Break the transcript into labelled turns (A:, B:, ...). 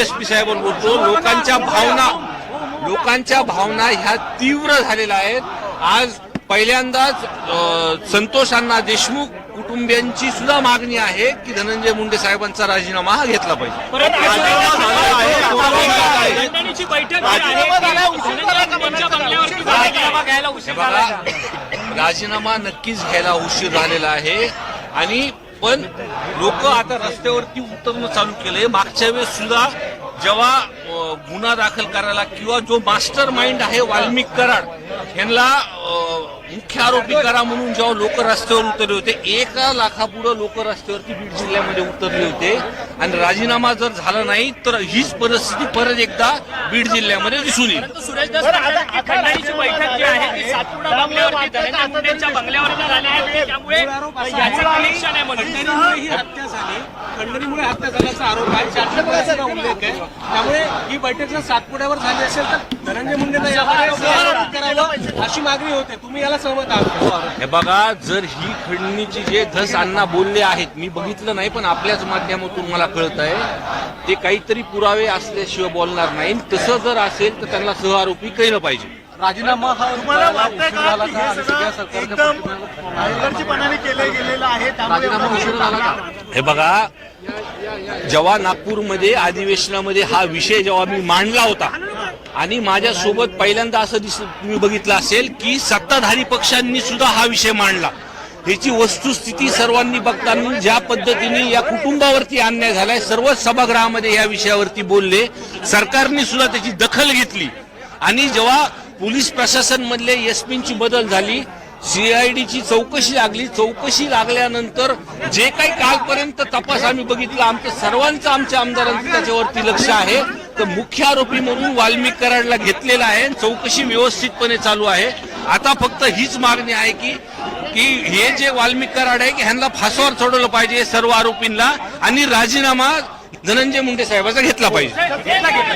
A: S P साहेबांवर बोलतो लोकांच्या भावना लोकांच्या भावना ह्या तीव्र झालेल्या आहेत. आज पहिल्यांदाच अ, संतोष अण्णा देशमुख कुटुंबियांची सुद्धा मागणी आहे की धनंजय मुंडे साहेबांचा राजीनामा हा घेतला पाहिजे. हे राजीनामा नक्कीच घ्यायला उशीर झालेला आहे. आणि पण लोक आता रस्त्यावरती उतरणं चालू केलंय. मागच्या वेळेस सुद्धा जेव्हा गुन्हा दाखल करायला किंवा जो मास्टर माइंड आहे वाल्मिक कराड ह्यांना अ, मुख्य आरोपी करा म्हणून जेव्हा लोक रस्त्यावर उतरले होते एका लाखापुढे लोक रस्त्यावरती बीड जिल्ह्यामध्ये उतरले होते. आणि राजीनामा जर झाला नाही तर हीच परिस्थिती परत एकदा बीड जिल्ह्यामध्ये दिसून येईल.
B: बैठक आहे त्यामुळे याचं कनेक्शन आहे म्हणून
C: खंडणीमुळे ही हत्या झाली खंडणीमुळे हत्या झाल्याचा आरोप आहे चारशे उल्लेख आहे त्यामुळे ही बैठक जर सातपुड्यावर झाली असेल तर धनंजय यामध्ये अशी मागणी होते. तुम्ही याला सहमत आहात
A: हे. बघा जर ही खंडणीची जे धस अण्णा बोलले आहेत मी बघितलं नाही पण आपल्याच माध्यमातून मला कळत आहे ते काहीतरी पुरावे असल्याशिवाय बोलणार नाही. तसं जर असेल तर त्यांना केलं पाहिजे.
C: राजीनामा हा
D: हे एकदम हलगर्जीपणाने केलं गेलेलं आहे त्यामुळे
A: हे बघा जेव्हा नागपूरमध्ये अधिवेशनामध्ये हा विषय जेव्हा मी मांडला होता आणि माझ्यासोबत पहिल्यांदा असं दिस तुम्ही बघितलं असेल की सत्ताधारी पक्षांनी सुद्धा हा विषय मांडला. ह्याची वस्तुस्थिती सर्वांनी बघताना ज्या पद्धतीने या कुटुंबावरती अन्याय झालाय सर्वच सभागृहामध्ये या विषयावरती बोलले सरकारने सुद्धा त्याची दखल घेतली. आणि जेव्हा पोलीस प्रशासन मधले एसपींची बदल झाली सीआयडीची चौकशी लागली चौकशी लागल्यानंतर जे काही कालपर्यंत तपास आम्ही बघितला आमचं सर्वांचं आमच्या आमदारांचं त्याच्यावरती लक्ष आहे. तर मुख्य आरोपी म्हणून वाल्मिक कराडला घेतलेला आहे चौकशी व्यवस्थितपणे चालू आहे. आता फक्त हीच मागणी आहे की की हे जे वाल्मिक कराड आहे की ह्यांना फासावर चढवलं पाहिजे सर्व आरोपींना आणि राजीनामा धनंजय मुंडे साहेबाचा घेतला पाहिजे.